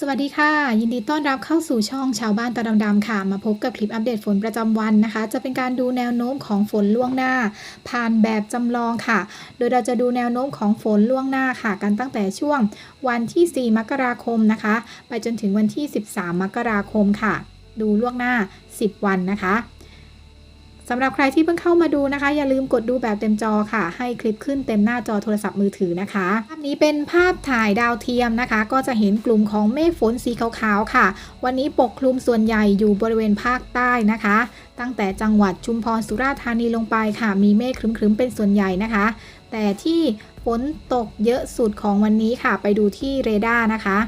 สวัสดีค่ะ ยินดีต้อนรับเข้าสู่ช่องชาวบ้านตาดำๆค่ะ มาพบกับคลิปอัปเดตฝนประจำวันนะคะ จะเป็นการดูแนวโน้มของฝนล่วงหน้า ผ่านแบบจำลองค่ะ โดยเราจะดูแนวโน้มของฝนล่วงหน้าค่ะ กันตั้งแต่ช่วงวันที่ 4 มกราคมนะคะ ไปจนถึงวันที่ 13 มกราคมค่ะ ดูล่วงหน้า 10 วันนะคะ สำหรับใครที่เพิ่งเข้ามาดูนะคะ อย่าลืมกดดูแบบเต็มจอค่ะ ให้คลิปขึ้นเต็มหน้าจอโทรศัพท์มือถือนะคะ ภาพนี้เป็นภาพถ่ายดาวเทียมนะคะ ก็จะเห็นกลุ่มของเมฆฝนสีขาวๆค่ะ วันนี้ปกคลุมส่วนใหญ่อยู่บริเวณภาคใต้นะคะ ตั้งแต่จังหวัดชุมพรสุราษฎร์ธานีลงไปค่ะ มีเมฆครึ้มๆเป็นส่วนใหญ่นะคะ แต่ที่ฝนตกเยอะสุดของวันนี้ค่ะ ไปดูที่เรดาร์นะคะ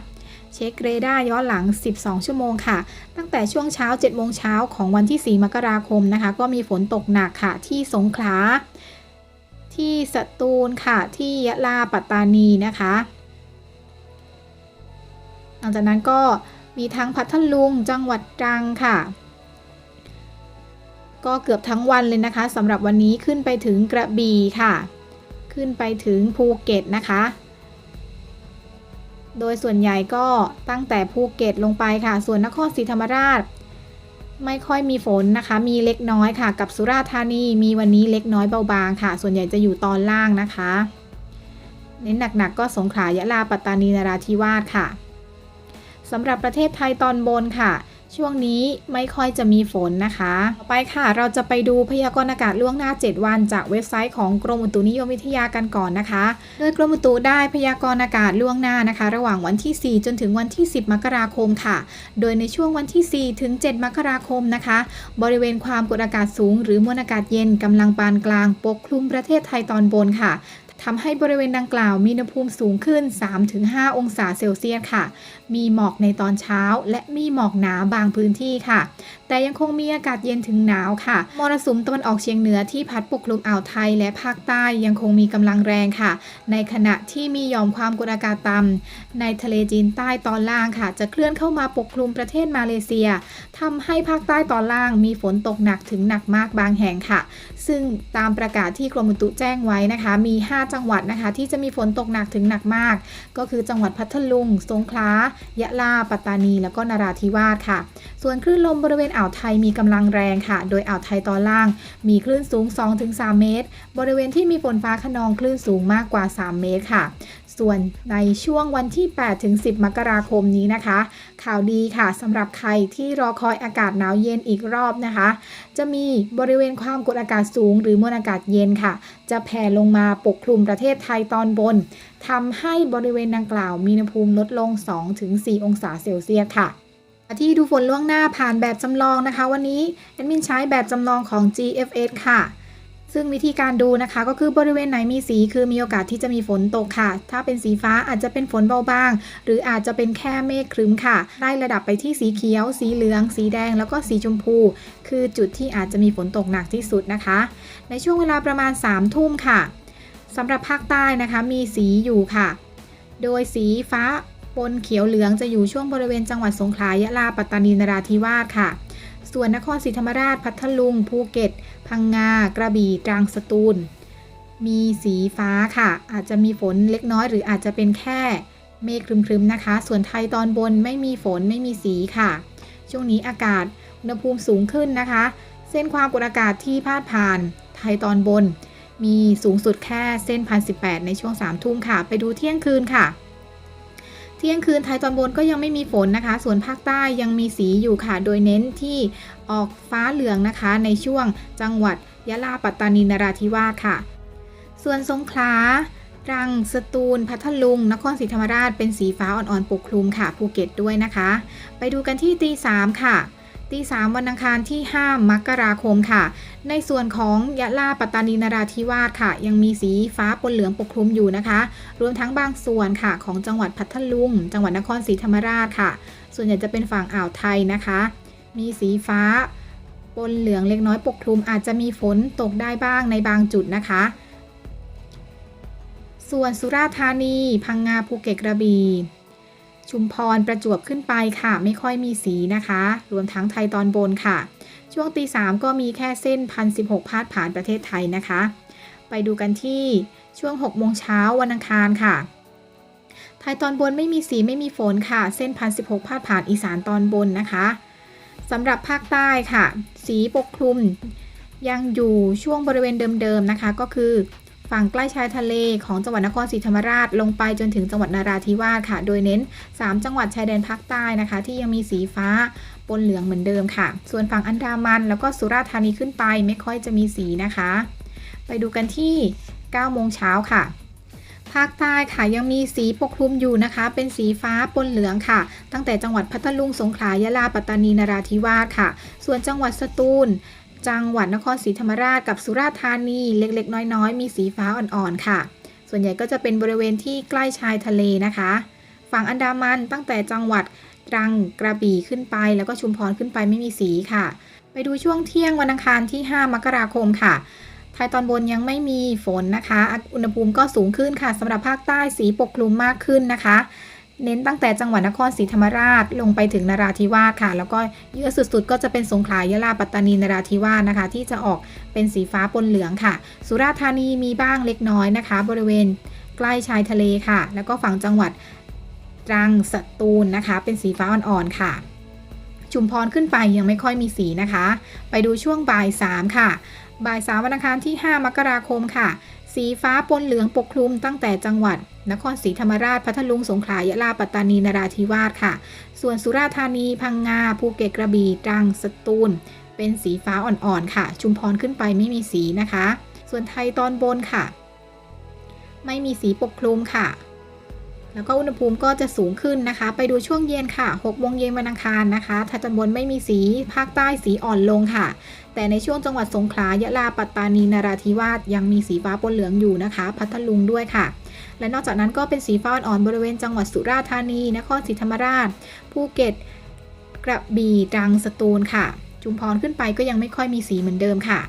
เช็คเรดาร์ย้อนหลัง 12 ชั่วโมงค่ะ ตั้งแต่ช่วงเช้า 7 โมงเช้าของวันที่ 4 มกราคมนะคะ ก็มีฝนตกหนักค่ะ ที่สงขลา ที่สตูลค่ะ ที่ยะลาปัตตานีนะคะ หลังจากนั้นก็มีทั้งพัทลุง จังหวัดตรังค่ะก็เกือบทั้งวันเลยนะคะสำหรับวันนี้ขึ้นไปถึงกระบี่ค่ะ ขึ้นไปถึงภูเก็ตนะคะ โดยส่วนใหญ่ก็ตั้งแต่ภูเก็ตลงไปค่ะ ส่วนนครศรีธรรมราช ไม่ค่อยมีฝนนะคะ มีเล็กน้อยค่ะ กับสุราษฎร์ธานีมีวันนี้เล็กน้อยเบาบางค่ะ ส่วนใหญ่จะอยู่ตอนล่างนะคะ เน้นหนักๆก็สงขลายะลาปัตตานีนราธิวาสค่ะสำหรับประเทศไทยตอนบนค่ะ ช่วงนี้ไม่ค่อยจะมีฝนนะคะ ต่อไปค่ะ เราจะไปดูพยากรณ์อากาศล่วงหน้า 7 วัน จากเว็บไซต์ของกรมอุตุนิยมวิทยากันก่อนนะคะ โดยกรมอุตุได้พยากรณ์อากาศล่วงหน้านะคะ ระหว่างวันที่ 4 จนถึงวันที่ 10 มกราคมค่ะ โดยในช่วงวันที่ 4 ถึง 7 มกราคมนะคะ บริเวณความกดอากาศสูง หรือมวลอากาศเย็นกำลังปานกลางปกคลุมประเทศไทยตอนบนค่ะทำให้บริเวณดังกล่าวมีอุณหภูมิสูงขึ้น 3-5 องศาเซลเซียสค่ะ มีหมอกในตอนเช้า และมีหมอกหนาบางพื้นที่ค่ะ แต่ยังคงมีอากาศเย็นถึงหนาวค่ะมรสุมตะวันออกเฉียงเหนือที่พัดปกคลุมอ่าวไทยและภาคใต้ยังคงมีกำลังแรงค่ะ ในขณะที่มีหย่อมความกดอากาศต่ำในทะเลจีนใต้ตอนล่างค่ะ จะเคลื่อนเข้ามาปกคลุมประเทศมาเลเซียทำให้ภาคใต้ตอนล่างมีฝนตกหนักถึงหนักมากบางแห่งค่ะ ซึ่งตามประกาศที่กรมอุตุแจ้งไว้นะคะ มี 5 จังหวัดนะคะ ที่จะมีฝนตกหนักถึงหนักมาก ก็คือจังหวัดพัทลุง สงขลายะลา ปัตตานี แล้วก็นราธิวาสค่ะ ส่วนคลื่นลมบริเวณอ่าวไทยมีกำลังแรงค่ะ โดยอ่าวไทยตอนล่าง มีคลื่นสูง 2-3 เมตร บริเวณที่มีฝนฟ้าขนองคลื่นสูงมากกว่า 3 เมตรค่ะ ส่วนในช่วงวันที่ 8-10 มกราคมนี้นะคะ ข่าวดีค่ะสำหรับใครที่รอคอยอากาศหนาวเย็นอีกรอบนะคะ จะมีบริเวณความกดอากาศสูง หรือมวลอากาศเย็นค่ะ จะแผ่ลงมาปกคลุมประเทศไทยตอนบน ทำให้บริเวณดังกล่าวมีอุณหภูมิลดลง 2-4 องศาเซลเซียสค่ะที่ดูฝนล่วงหน้าผ่านแบบจำลองนะคะ วันนี้แอดมินใช้แบบจำลองของ GFS ค่ะ ซึ่งวิธีการดูนะคะ ก็คือบริเวณไหนมีสีคือมีโอกาสที่จะมีฝนตกค่ะ ถ้าเป็นสีฟ้าอาจจะเป็นฝนเบาบาง หรืออาจจะเป็นแค่เมฆครึ้มค่ะไล่ระดับไปที่สีเขียว สีเหลือง สีแดง แล้วก็สีชมพู คือจุดที่อาจจะมีฝนตกหนักที่สุดนะคะ ในช่วงเวลาประมาณ3ทุ่มค่ะ สำหรับภาคใต้นะคะมีสีอยู่ค่ะ โดยสีฟ้าปนเขียวเหลืองจะอยู่ช่วงบริเวณจังหวัดสงขลายะลาปัตตานีนราธิวาสค่ะ ส่วนนครศรีธรรมราชพัทลุง ภูเก็ต พังงา กระบี่ตรังสตูล มีสีฟ้าค่ะ อาจจะมีฝนเล็กน้อยหรืออาจจะเป็นแค่เมฆครึมๆนะคะ ส่วนไทยตอนบนไม่มีฝนไม่มีสีค่ะ ช่วงนี้อากาศอุณหภูมิสูงขึ้นนะคะ เส้นความกดอากาศที่พาดผ่านไทยตอนบน มีสูงสุดแค่เส้นพันสิในช่วง 3 ทุ่มค่ะ ไปดูเที่ยงคืนค่ะ เที่ยงคืนไทยตอนบนก็ยังไม่มีฝนนะคะ ส่วนภาคใต้ยังมีสีอยู่ค่ะ โดยเน้นที่ออกฟ้าเหลืองนะคะ ในช่วงจังหวัดยะลาปัตตานีนราธิวาสค่ะ ส่วนสงขลาตรัง สตูล พัทลุง นครศรีธรรมราช เป็นสีฟ้าอ่อนๆ ปกคลุมค่ะ ภูเก็ตด้วยนะคะ ไปดูกันที่ตีสามค่ะ ตีสามวันอังคารที่ 5 มกราคมค่ะ ในส่วนของยะลาปัตตานีนราธิวาสค่ะ ยังมีสีฟ้าปนเหลืองปกคลุมอยู่นะคะ รวมทั้งบางส่วนค่ะ ของจังหวัดพัทลุง จังหวัดนครศรีธรรมราชค่ะ ส่วนใหญ่จะเป็นฝั่งอ่าวไทยนะคะ มีสีฟ้าปนเหลืองเล็กน้อยปกคลุม อาจจะมีฝนตกได้บ้างในบางจุดนะคะ ส่วนสุราษฎร์ธานี พังงาภูเก็ตกระบี่ ชุมพรประจวบขึ้นไปค่ะ ไม่ค่อยมีสีนะคะ รวมทั้งไทยตอนบนค่ะ ช่วงตีสามก็มีแค่เส้นพันสิพาดผ่านประเทศไทยนะคะ ไปดูกันที่ช่วง6โมงเช้าวันอังคารค่ะไทยตอนบนไม่มีสีไม่มีฝนค่ะ เส้นพันสิพาดผ่านอีสานตอนบนนะคะสำหรับภาคใต้ค่ะ สีปกคลุมยังอยู่ช่วงบริเวณเดิมๆนะคะ ก็คือ ฝั่งใกล้ชายทะเลของจังหวัดนครศรีธรรมราชลงไปจนถึงจังหวัดนาราธิวาสค่ะ โดยเน้น 3 จังหวัดชายแดนภาคใต้นะคะ ที่ยังมีสีฟ้าปนเหลืองเหมือนเดิมค่ะ ส่วนฝั่งอันดามันแล้วก็สุราษฎร์ธานีขึ้นไปไม่ค่อยจะมีสีนะคะ ไปดูกันที่ 9 โมงเช้าค่ะภาคใต้ค่ะยังมีสีปกคลุมอยู่นะคะ เป็นสีฟ้าปนเหลืองค่ะ ตั้งแต่จังหวัดพัทลุงสงขลายะลาปัตตานีนราธิวาสค่ะ ส่วนจังหวัดสตูล จังหวัดนครศรีธรรมราชกับสุราษฎร์ธานีเล็กๆ น้อยๆ มีสีฟ้าอ่อนๆค่ะ ส่วนใหญ่ก็จะเป็นบริเวณที่ใกล้ชายทะเลนะคะ ฝั่งอันดามันตั้งแต่จังหวัดตรังกระบี่ขึ้นไป แล้วก็ชุมพรขึ้นไปไม่มีสีค่ะ ไปดูช่วงเที่ยงวันอังคารที่ 5 มกราคมค่ะไทยตอนบนยังไม่มีฝนนะคะ อุณหภูมิก็สูงขึ้นค่ะสำหรับภาคใต้สีปกคลุมมากขึ้นนะคะ เน้นตั้งแต่จังหวัดนครศรีธรรมราชลงไปถึงนราธิวาสค่ะ แล้วก็เยอะสุดๆ ก็จะเป็นสงขลายะลาปัตตานีนราธิวาสนะคะ ที่จะออกเป็นสีฟ้าปนเหลืองค่ะ สุราษฎร์ธานีมีบ้างเล็กน้อยนะคะ บริเวณใกล้ชายทะเลค่ะ แล้วก็ฝั่งจังหวัดตรังสตูลนะคะ เป็นสีฟ้าอ่อนๆค่ะ ชุมพรขึ้นไปยังไม่ค่อยมีสีนะคะ ไปดูช่วงบ่าย3ค่ะบ่ายสามวันอังคารที่ 5 มกราคมค่ะ สีฟ้าปนเหลืองปกคลุมตั้งแต่จังหวัด นครศรีธรรมราชพัทลุงสงขลายะลาปัตตานีนราธิวาสค่ะ ส่วนสุราษฎร์ธานี พังงา ภูเก็ตกระบี่ตรังสตูล เป็นสีฟ้าอ่อนๆค่ะ ชุมพรขึ้นไปไม่มีสีนะคะ ส่วนไทยตอนบนค่ะ ไม่มีสีปกคลุมค่ะ แล้วก็อุณหภูมิก็จะสูงขึ้นนะคะ ไปดูช่วงเย็นค่ะ6โมงเย็นวันอังคารนะคะทยตอนบนไม่มีสีภาคใต้สีอ่อนลงค่ะ แต่ในช่วงจังหวัดสงขลายะลาปัตตานีนราธิวาสยังมีสีฟ้าปนเหลืองอยู่นะคะ พัทลุงด้วยค่ะ และนอกจากนั้นก็เป็นสีฟ้าอ่อนบริเวณจังหวัดสุราษฎร์ธานี นครศรีธรรมราชภูเก็ตกระบี่ตรังสตูลค่ะชุมพรขึ้นไปก็ยังไม่ค่อยมีสีเหมือนเดิมค่ะ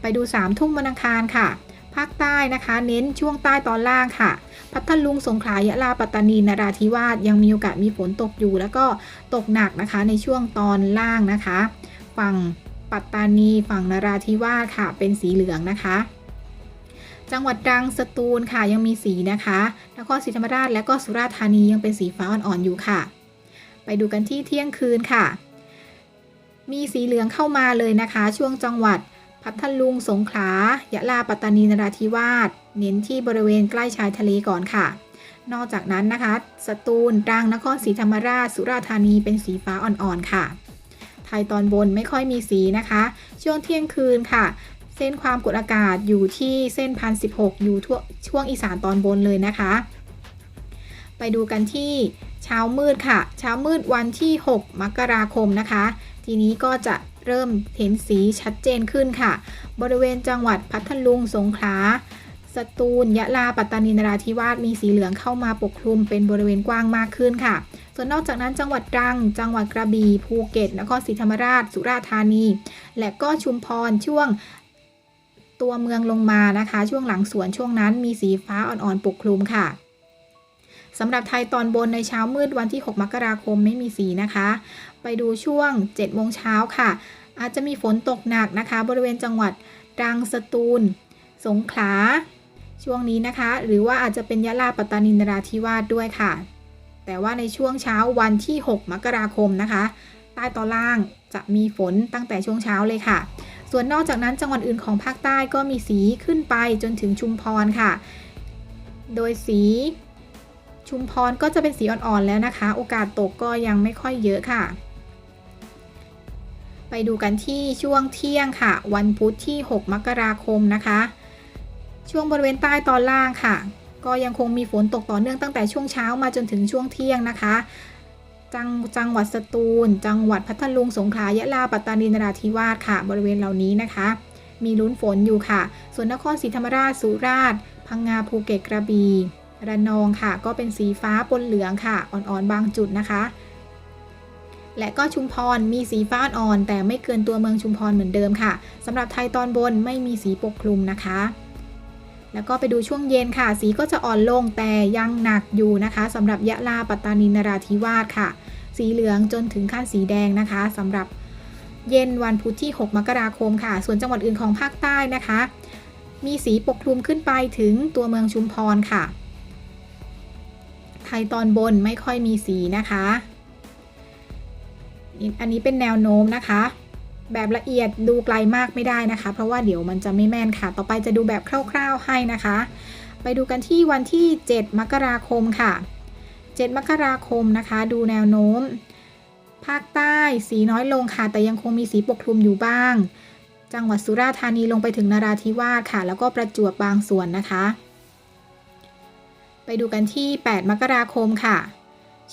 ไปดู3ามทุ่มวันอังคารค่ะ ภาคใต้นะคะ เน้นช่วงใต้ตอนล่างค่ะ พัทลุงสงขลายะลาปัตตานีนราธิวาสยังมีโอกาสมีฝนตกอยู่ แล้วก็ตกหนักนะคะในช่วงตอนล่างนะคะ ฝั่งปัตตานีฝั่งนราธิวาสค่ะ เป็นสีเหลืองนะคะจังหวัดตรังสตูลค่ะยังมีสีนะคะนครศรีธรรมราชและก็สุราษฎร์ธานียังเป็นสีฟ้าอ่อนๆอยู่ค่ะ ไปดูกันที่เที่ยงคืนค่ะ มีสีเหลืองเข้ามาเลยนะคะ ช่วงจังหวัด พัทลุง สงขลา ยะลา ปัตตานี นราธิวาส เน้นที่บริเวณใกล้ชายทะเลก่อนค่ะ นอกจากนั้นนะคะ สตูล ตรัง นครศรีธรรมราช สุราษฎร์ธานี เป็นสีฟ้าอ่อนๆ ค่ะ ไทยตอนบนไม่ค่อยมีสีนะคะ ช่วงเที่ยงคืนค่ะ เส้นความกดอากาศอยู่ที่เส้นพันสิอยู่ทั่วช่วงอีสานตอนบนเลยนะคะ ไปดูกันที่เช้ามืดค่ะ เช้ามืดวันที่ 6 มกราคมนะคะ ทีนี้ก็จะ เริ่มเห็นสีชัดเจนขึ้นค่ะ บริเวณจังหวัดพัทลุงสงขลาสตูลยะลาปัตตานีนราธิวาสมีสีเหลืองเข้ามาปกคลุมเป็นบริเวณกว้างมากขึ้นค่ะ ส่วนนอกจากนั้นจังหวัดตรัง จังหวัดกระบี่ภูเก็ตนครศรีธรรมราช สุราษฎร์ธานี และก็ชุมพรช่วงตัวเมืองลงมานะคะ ช่วงหลังสวนช่วงนั้นมีสีฟ้าอ่อนๆปกคลุมค่ะสำหรับไทยตอนบนในเช้ามืดวันที่ 6 มกราคมไม่มีสีนะคะ ไปดูช่วง7โมงเช้าค่ะ อาจจะมีฝนตกหนักนะคะ บริเวณจังหวัดตรังสตูล สงขลา ช่วงนี้นะคะ หรือว่าอาจจะเป็นยะลาปัตตานีนราธิวาสด้วยค่ะ แต่ว่าในช่วงเช้าวันที่ 6 มกราคมนะคะ ใต้ตอนล่างจะมีฝนตั้งแต่ช่วงเช้าเลยค่ะ ส่วนนอกจากนั้นจังหวัดอื่นของภาคใต้ก็มีสีขึ้นไปจนถึงชุมพรค่ะ โดยสีชุมพรก็จะเป็นสีอ่อนๆแล้วนะคะ โอกาสตกก็ยังไม่ค่อยเยอะค่ะ ไปดูกันที่ช่วงเที่ยงค่ะ วันพุธที่ 6 มกราคมนะคะ ช่วงบริเวณใต้ตอนล่างค่ะ ก็ยังคงมีฝนตกต่อเนื่องตั้งแต่ช่วงเช้ามาจนถึงช่วงเที่ยงนะคะ จังจังหวัดสตูล จังหวัดพัทลุงสงขลายะลาปัตตานีนราธิวาสค่ะ บริเวณเหล่านี้นะคะ มีลุ้นฝนอยู่ค่ะ ส่วนนครศรีธรรมราชสุราษฎร์พังงาภูเก็ตกระบี่ระนองค่ะ ก็เป็นสีฟ้าปนเหลืองค่ะ อ่อนๆบางจุดนะคะ และก็ชุมพรมีสีฟ้าอ่อน แต่ไม่เกินตัวเมืองชุมพรเหมือนเดิมค่ะสำหรับไทยตอนบนไม่มีสีปกคลุมนะคะ แล้วก็ไปดูช่วงเย็นค่ะ สีก็จะอ่อนลงแต่ยังหนักอยู่นะคะสำหรับยะลาปัตตานีนราธิวาสค่ะ สีเหลืองจนถึงขั้นสีแดงนะคะสำหรับเย็นวันพุธที่ 6 มกราคมค่ะ ส่วนจังหวัดอื่นของภาคใต้นะคะ มีสีปกคลุมขึ้นไปถึงตัวเมืองชุมพรค่ะภทยตอนบนไม่ค่อยมีสีนะคะ อันนี้เป็นแนวโน้มนะคะ แบบละเอียดดูไกลมากไม่ได้นะคะ เพราะว่าเดี๋ยวมันจะไม่แม่นค่ะ ต่อไปจะดูแบบคร่าว ๆให้นะคะ ไปดูกันที่วันที่ 7 มกราคมค่ะ 7 มกราคมนะคะ ดูแนวโน้ม ภาคใต้สีน้อยลงค่ะ แต่ยังคงมีสีปกคลุมอยู่บ้าง จังหวัดสุราษฎร์ธานีลงไปถึงนราธิวาสค่ะ แล้วก็ประจวบบางส่วนนะคะ ไปดูกันที่ 8 มกราคมค่ะ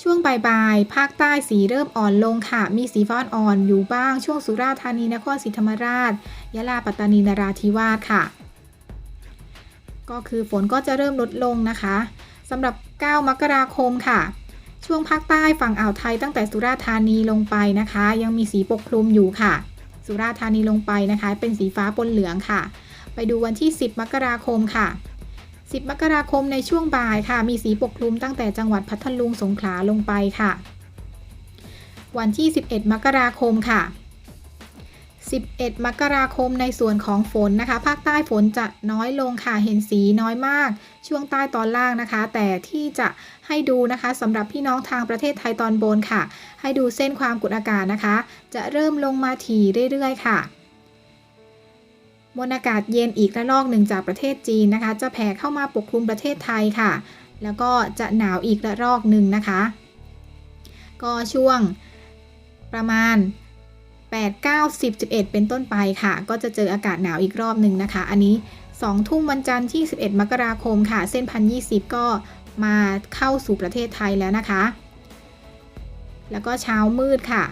ช่วงบ่ายๆ ภาคใต้สีเริ่มอ่อนลงค่ะ มีสีฟ้าอ่อนอยู่บ้าง ช่วงสุราษฎร์ธานี นครศรีธรรมราช ยะลา ปัตตานี นราธิวาสค่ะ ก็คือฝนก็จะเริ่มลดลงนะคะสำหรับ 9 มกราคมค่ะ ช่วงภาคใต้ฝั่งอ่าวไทยตั้งแต่สุราษฎร์ธานีลงไปนะคะ ยังมีสีปกคลุมอยู่ค่ะ สุราษฎร์ธานีลงไปนะคะ เป็นสีฟ้าปนเหลืองค่ะ ไปดูวันที่ 10 มกราคมค่ะ 10 มกราคมในช่วงบ่ายค่ะ มีสีปกคลุมตั้งแต่จังหวัดพัทลุงสงขลาลงไปค่ะ วันที่ 11 มกราคมค่ะ 11 มกราคมในส่วนของฝนนะคะ ภาคใต้ฝนจะน้อยลงค่ะ เห็นสีน้อยมาก ช่วงใต้ตอนล่างนะคะ แต่ที่จะให้ดูนะคะสำหรับพี่น้องทางประเทศไทยตอนบนค่ะ ให้ดูเส้นความกดอากาศนะคะ จะเริ่มลงมาถี่เรื่อยๆ ค่ะ มวลอากาศเย็นอีกระลอกหนึ่งจากประเทศจีนนะคะ จะแผ่เข้ามาปกคลุมประเทศไทยค่ะ แล้วก็จะหนาวอีกระลอกหนึ่งนะคะ ก็ช่วงประมาณ 8 9 10 11 เป็นต้นไปค่ะ ก็จะเจออากาศหนาวอีกรอบหนึ่งนะคะ อันนี้ 2 ทุ่มวันจันทร์ที่ 11 มกราคมค่ะ เส้นพันยีก็มาเข้าสู่ประเทศไทยแล้วนะคะ แล้วก็เช้ามืดค่ะ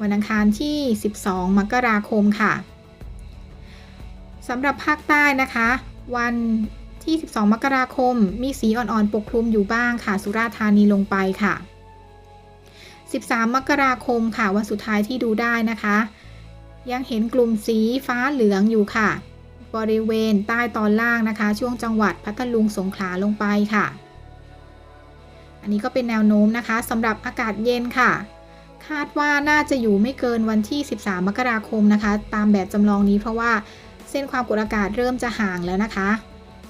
วันอังคารที่ 12 มกราคมค่ะ สำหรับภาคใต้นะคะ วันที่ 12 มกราคม มีสีอ่อนๆ ปกคลุมอยู่บ้างค่ะ สุราษฎร์ธานีลงไปค่ะ 13 มกราคมค่ะ วันสุดท้ายที่ดูได้นะคะ ยังเห็นกลุ่มสีฟ้าเหลืองอยู่ค่ะ บริเวณใต้ตอนล่างนะคะ ช่วงจังหวัดพัทลุงสงขลาลงไปค่ะ อันนี้ก็เป็นแนวโน้มนะคะสำหรับอากาศเย็นค่ะ คาดว่าน่าจะอยู่ไม่เกินวันที่ 13 มกราคมนะคะ ตามแบบจำลองนี้เพราะว่า ส้นความกดอากาศเริ่มจะห่างแล้วนะคะ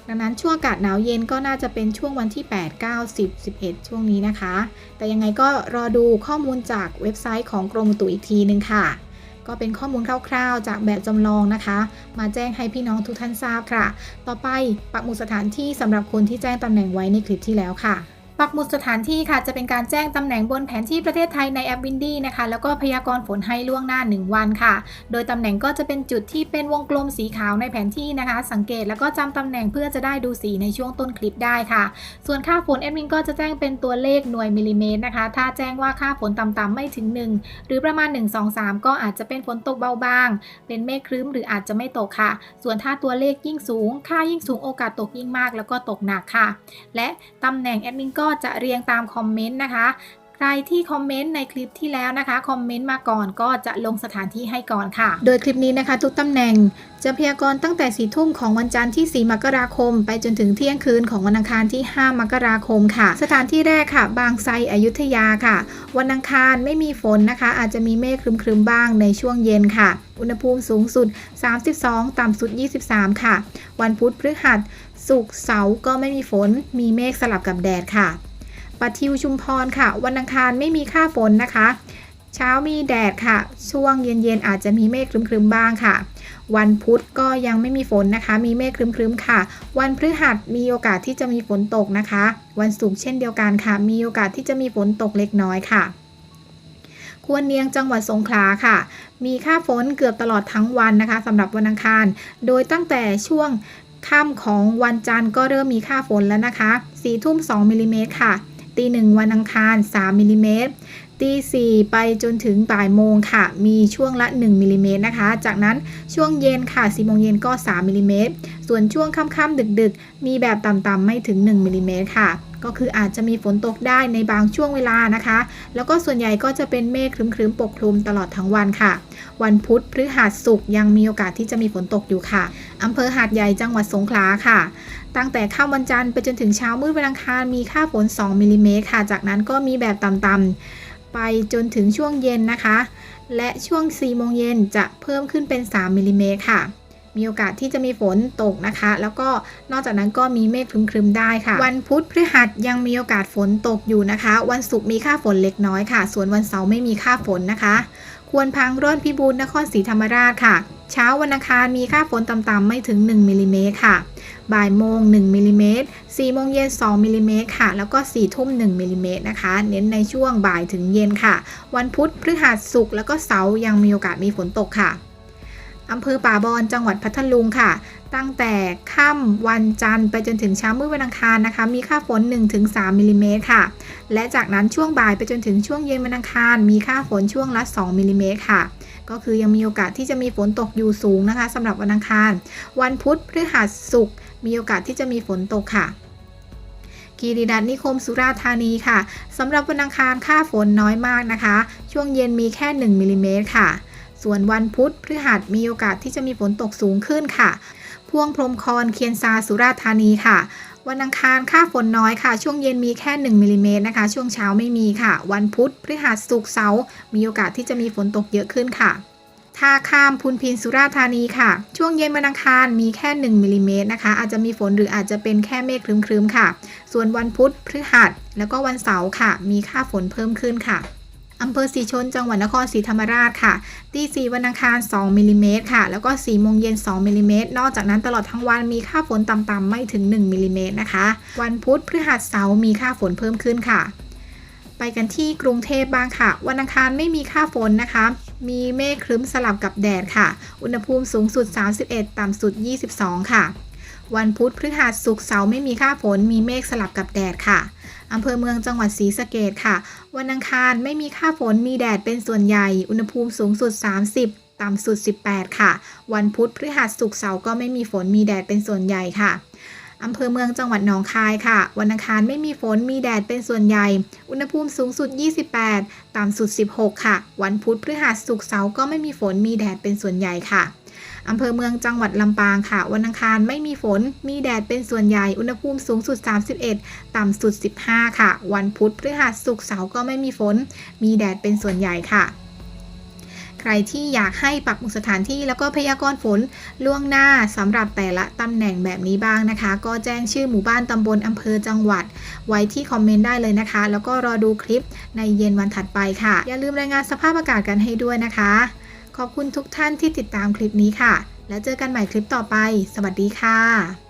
ดังนั้นช่วงอากาศหนาวเย็นก็น่าจะเป็นช่วงวันที่ 8 9 10 11 ช่วงนี้นะคะ แต่ยังไงก็รอดูข้อมูลจากเว็บไซต์ของกรมอุตุอีกทีนึงค่ะ ก็เป็นข้อมูลคร่าวๆ จากแบบจำลองนะคะ มาแจ้งให้พี่น้องทุกท่านทราบค่ะ ต่อไปปักหมุดสถานที่สำหรับคนที่แจ้งตำแหน่งไว้ในคลิปที่แล้วค่ะ ปักหมุดสถานที่ค่ะจะเป็นการแจ้งตำแหน่งบนแผนที่ประเทศไทยในแอปวินดี้นะคะ แล้วก็พยากรณ์ฝนให้ล่วงหน้า 1 วันค่ะ โดยตำแหน่งก็จะเป็นจุดที่เป็นวงกลมสีขาวในแผนที่นะคะ สังเกตแล้วก็จำตำแหน่งเพื่อจะได้ดูสีในช่วงต้นคลิปได้ค่ะ ส่วนค่าฝนแอดมินก็จะแจ้งเป็นตัวเลขหน่วยมิลลิเมตรนะคะ ถ้าแจ้งว่าค่าฝนต่ำๆไม่ถึง 1 หรือประมาณ 1 2 3 ก็อาจจะเป็นฝนตกเบาบาง เป็นเมฆครึ้มหรืออาจจะไม่ตกค่ะ ส่วนถ้าตัวเลขยิ่งสูง ค่ายิ่งสูงโอกาสตกยิ่งมาก แล้วก็ตกหนักค่ะ และตำแหน่งแอดมินก็็จะเรียงตามคอมเมนต์นะคะ ใครที่คอมเมนต์ในคลิปที่แล้วนะคะ คอมเมนต์มาก่อนก็จะลงสถานที่ให้ก่อนค่ะ โดยคลิปนี้นะคะ ทุกตำแหน่งจะพยากรณ์ตั้งแต่สีทุ่มของวันจันทร์ที่ 4 มกราคม ไปจนถึงเที่ยงคืนของวันอังคารที่ 5 มกราคมค่ะ สถานที่แรกค่ะ บางไทรอยุธยาค่ะ วันอังคารไม่มีฝนนะคะ อาจจะมีเมฆครึมๆบ้างในช่วงเย็นค่ะ อุณหภูมิสูงสุด 32 ต่ำสุด 23 ค่ะ วันพุธพฤหัส ศุกร์เสาร์ก็ไม่มีฝน มีเมฆสลับกับแดดค่ะปัทิวชุมพรค่ะ วันอังคารไม่มีค่าฝนนะคะ เช้ามีแดดค่ะ ช่วงเย็นๆอาจจะมีเมฆครึมๆบ้างค่ะ วันพุธก็ยังไม่มีฝนนะคะ มีเมฆครึมๆค่ะ วันพฤหัสมีโอกาสที่จะมีฝนตกนะคะ วันศุกร์เช่นเดียวกันค่ะ มีโอกาสที่จะมีฝนตกเล็กน้อยค่ะควรเนียงจังหวัดสงขลาค่ะ มีค่าฝนเกือบตลอดทั้งวันนะคะสำหรับวันอังคาร โดยตั้งแต่ช่วง ค่ำของวันจันทร์ก็เริ่มมีค่าฝนแล้วนะคะ4ทุ่ม2มิลลิเมตรค่ะ ตีหนึ่งวันอังคาร 3มิลลิเมตร ตีสี่ไปจนถึงบ่ายโมงค่ะ มีช่วงละ 1มิลลิเมตรนะคะ จากนั้นช่วงเย็นค่ะ4โมงเย็นก็ 3มิลลิเมตร ส่วนช่วงค่ำๆดึกๆ มีแบบต่ำๆไม่ถึง 1มิลลิเมตรค่ะ ก็คืออาจจะมีฝนตกได้ในบางช่วงเวลานะคะ แล้วก็ส่วนใหญ่ก็จะเป็นเมฆครึ้มๆปกคลุมตลอดทั้งวันค่ะ วันพุธพฤหัสศุกร์ยังมีโอกาสที่จะมีฝนตกอยู่ค่ะอำเภอหาดใหญ่จังหวัดสงขลาค่ะ ตั้งแต่ค่ำวันจันทร์ไปจนถึงเช้ามืดวันอังคารมีค่าฝน 2มิลลิเมตรค่ะ จากนั้นก็มีแบบต่ำๆไปจนถึงช่วงเย็นนะคะ และช่วง4โมงเย็นจะเพิ่มขึ้นเป็น 3มิลลิเมตรค่ะ มีโอกาสที่จะมีฝนตกนะคะ แล้วก็นอกจากนั้นก็มีเมฆครึมๆได้ค่ะ วันพุธพฤหัสยังมีโอกาสฝนตกอยู่นะคะ วันศุกร์มีค่าฝนเล็กน้อยค่ะ ส่วนวันเสาร์ไม่มีค่าฝนนะคะ ควรพังร่อนพิบูลนครศรีธรรมราชค่ะ เช้าวันอังคารมีค่าฝนต่ำๆไม่ถึง 1มิลลิเมตรค่ะ บ่ายโมง 1มิลลิเมตร4โมงเย็น2มิลลิเมตรค่ะ แล้วก็4ทุ่ม1มิลลิเมตรนะคะ เน้นในช่วงบ่ายถึงเย็นค่ะ วันพุธพฤหัสศุกร์แล้วก็เสาร์ยังมีโอกาสมีฝนตกค่ะ อำเภอป่าบอนจังหวัดพัทลุงค่ะ ตั้งแต่ค่ำวันจันทร์ไปจนถึงเช้ามืดวันอังคารนะคะ มีค่าฝน 1-3มิลลิเมตรค่ะ และจากนั้นช่วงบ่ายไปจนถึงช่วงเย็นวันอังคาร มีค่าฝนช่วงละ 2มิลลิเมตรค่ะ ก็คือยังมีโอกาสที่จะมีฝนตกอยู่สูงนะคะสำหรับวันอังคาร วันพุธพฤหัสศุกร์มีโอกาสที่จะมีฝนตกค่ะคีรีรัตนิคมสุราษฎร์ธานีค่ะสำหรับวันอังคารค่าฝนน้อยมากนะคะ ช่วงเย็นมีแค่ 1มิลลิเมตรค่ะ ส่วนวันพุธพฤหัสมีโอกาสที่จะมีฝนตกสูงขึ้นค่ะ พวงพรมคอนเคียนซาสุราษฎร์ธานีค่ะ วันอังคารค่าฝนน้อยค่ะ ช่วงเย็นมีแค่ 1มิลลิเมตรนะคะ ช่วงเช้าไม่มีค่ะ วันพุธพฤหัสศุกร์เสาร์มีโอกาสที่จะมีฝนตกเยอะขึ้นค่ะท่าข้ามพุนพินสุราธานีค่ะ ช่วงเย็นวันอังคารมีแค่ 1มิลลิเมตรนะคะ อาจจะมีฝนหรืออาจจะเป็นแค่เมฆครึ้มๆค่ะ ส่วนวันพุธพฤหัส แล้วก็วันเสาร์ค่ะ มีค่าฝนเพิ่มขึ้นค่ะ อำเภอสีชนจังหวัดนครศรีธรรมราชค่ะ ตีสี่วันอังคาร 2มิลลิเมตรค่ะ แล้วก็4โมงเย็น 2มิลลิเมตรนอกจากนั้นตลอดทั้งวันมีค่าฝนต่ำๆไม่ถึง 1มิลลิเมตรนะคะ วันพุธพฤหัสเสาร์มีค่าฝนเพิ่มขึ้นค่ะ ไปกันที่กรุงเทพบ้างค่ะ วันอังคารไม่มีค่าฝนนะคะ มีเมฆครึ้มสลับกับแดดค่ะ อุณหภูมิสูงสุด 31 ต่ำสุด 22 ค่ะ วันพุธพฤหัสศุกร์เสาร์ไม่มีค่าฝนมีเมฆสลับกับแดดค่ะอำเภอเมืองจังหวัดศรีสะเกดค่ะ วันอังคารไม่มีค่าฝนมีแดดเป็นส่วนใหญ่ อุณหภูมิสูงสุด 30 ต่ำสุด 18 ค่ะ วันพุธพฤหัสศุกร์เสาร์ก็ไม่มีฝนมีแดดเป็นส่วนใหญ่ค่ะอำเภอเมืองจังหวัดหนองคายค่ะ วันอังคารไม่มีฝนมีแดดเป็นส่วนใหญ่ อุณหภูมิสูงสุด 28 ต่ำสุด 16 ค่ะ วันพุธพฤหัสศุกร์เสาร์ก็ไม่มีฝนมีแดดเป็นส่วนใหญ่ค่ะ อำเภอเมืองจังหวัดลำปางค่ะ วันอังคารไม่มีฝน มีแดดเป็นส่วนใหญ่ อุณหภูมิสูงสุด 31 ต่ำสุด 15 ค่ะ วันพุธพฤหัสศุกร์เสาร์ก็ไม่มีฝน มีแดดเป็นส่วนใหญ่ค่ะใครที่อยากให้ปักหมุดสถานที่แล้วก็พยากรณ์ฝนล่วงหน้าสำหรับแต่ละตำแหน่งแบบนี้บ้างนะคะ ก็แจ้งชื่อหมู่บ้านตำบลอำเภอจังหวัด ไว้ที่คอมเมนต์ได้เลยนะคะ แล้วก็รอดูคลิปในเย็นวันถัดไปค่ะ อย่าลืมรายงานสภาพอากาศกันให้ด้วยนะคะ ขอบคุณทุกท่านที่ติดตามคลิปนี้ค่ะ แล้วเจอกันใหม่คลิปต่อไป สวัสดีค่ะ